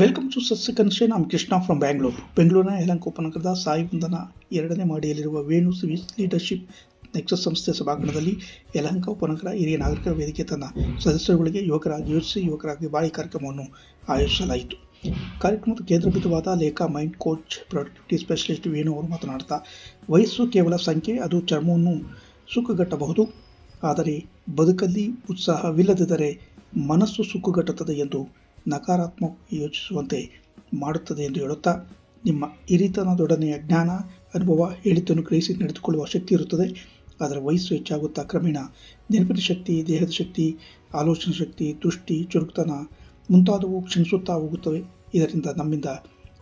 Welcome to ಸಸ್ಯಕನ್ಷೆ ನಾನು Krishna from Bangalore ಬೆಂಗಳೂರಿನ ಯಲಂಕ ಉಪನಗರದ ಸಾಯಿ ವಂದನ ಎರಡನೇ ಮಹಡಿಯಲ್ಲಿರುವ ವೇಣು ಸಿವಿಸ್ ಲೀಡರ್ಶಿಪ್ ನೆಕ್ಸಸ್ ಸಂಸ್ಥೆ ಸಭಾಂಗಣದಲ್ಲಿ ಯಲಹಂಕ ಉಪನಗರ ಹಿರಿಯ ನಾಗರಿಕರ ವೇದಿಕೆ ತನ್ನ ಸದಸ್ಯರುಗಳಿಗೆ ಯುವಕರಾಗಿ ಯೋಚಿಸಿ ಯುವಕರಾಗಿ ಬಾಳಿ ಕಾರ್ಯಕ್ರಮವನ್ನು ಆಯೋಜಿಸಲಾಯಿತು. ಕಾರ್ಯಕ್ರಮದ ಕೇಂದ್ರಬಿಂದುವಾದ Lekha mind coach productivity specialist Venu ಅವರು ಮಾತನಾಡ್ತಾ, ವಯಸ್ಸು ಕೇವಲ ಸಂಖ್ಯೆ, ಅದು ಚರ್ಮವನ್ನು ಸುಖಗಟ್ಟಬಹುದು ಆದರೆ ಬದುಕಲ್ಲಿ ಉತ್ಸಾಹವಿಲ್ಲದಿದ್ದರೆ ಮನಸ್ಸು ಸುಕ್ಕುಗಟ್ಟುತ್ತದೆ ಎಂದು ನಕಾರಾತ್ಮಕ ಯೋಚಿಸುವಂತೆ ಮಾಡುತ್ತದೆ ಎಂದು ಹೇಳುತ್ತಾ, ನಿಮ್ಮ ಹಿರಿತನದೊಡನೆಯ ಜ್ಞಾನ, ಅನುಭವ ಹೇಳಿತನ್ನು ಗ್ರಹಿಸಿ ನಡೆದುಕೊಳ್ಳುವ ಶಕ್ತಿ ಇರುತ್ತದೆ. ಆದರೆ ವಯಸ್ಸು ಹೆಚ್ಚಾಗುತ್ತಾ ಕ್ರಮೇಣ ನೆನಪಿನ ಶಕ್ತಿ, ದೇಹದ ಶಕ್ತಿ, ಆಲೋಚನಾ ಶಕ್ತಿ, ದೃಷ್ಟಿ, ಚುರುಕುತನ ಮುಂತಾದವು ಕ್ಷಣಿಸುತ್ತಾ ಹೋಗುತ್ತವೆ. ಇದರಿಂದ ನಮ್ಮಿಂದ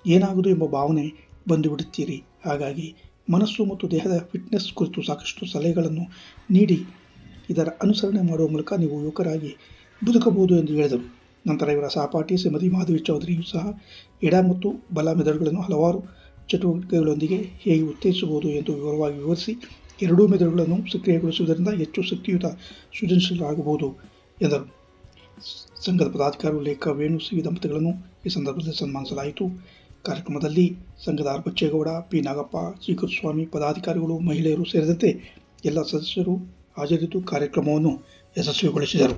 ಏನಾಗುವುದು ಎಂಬ ಭಾವನೆ ಬಂದುಬಿಡುತ್ತೀರಿ. ಹಾಗಾಗಿ ಮನಸ್ಸು ಮತ್ತು ದೇಹದ ಫಿಟ್ನೆಸ್ ಕುರಿತು ಸಾಕಷ್ಟು ಸಲಹೆಗಳನ್ನು ನೀಡಿ, ಇದರ ಅನುಸರಣೆ ಮಾಡುವ ಮೂಲಕ ನೀವು ಯುವಕರಾಗಿ ಬದುಕಬಹುದು ಎಂದು ಹೇಳಿದರು. ನಂತರ ಇವರ ಸಹಪಾಠಿ ಶ್ರೀಮತಿ ಮಾಧವಿ ಚೌಧರಿಯೂ ಸಹ ಎಡ ಮತ್ತು ಬಲ ಮೆದುಳುಗಳನ್ನು ಹಲವಾರು ಚಟುವಟಿಕೆಗಳೊಂದಿಗೆ ಹೇಗೆ ಉತ್ತೇಜಿಸಬಹುದು ಎಂದು ವಿವರವಾಗಿ ವಿವರಿಸಿ ಎರಡೂ ಮೆದುಳುಗಳನ್ನು ಸಕ್ರಿಯಗೊಳಿಸುವುದರಿಂದ ಹೆಚ್ಚು ಶಕ್ತಿಯುತ ಸೃಜನಶೀಲರಾಗಬಹುದು ಎಂದರು. ಸಂಘದ ಪದಾಧಿಕಾರಿ ಲೇಖ ವೇಣು ಸಿ ದಂಪತಿಗಳನ್ನು ಈ ಸಂದರ್ಭದಲ್ಲಿ ಸನ್ಮಾನಿಸಲಾಯಿತು. ಕಾರ್ಯಕ್ರಮದಲ್ಲಿ ಸಂಘದ ಆರ್ ಬಚ್ಚೇಗೌಡ, ಪಿ ನಾಗಪ್ಪ ಸ್ವಾಮಿ ಪದಾಧಿಕಾರಿಗಳು, ಮಹಿಳೆಯರು ಸೇರಿದಂತೆ ಎಲ್ಲ ಸದಸ್ಯರು ಹಾಜರಿದ್ದು ಕಾರ್ಯಕ್ರಮವನ್ನು ಯಶಸ್ವಿಗೊಳಿಸಿದರು.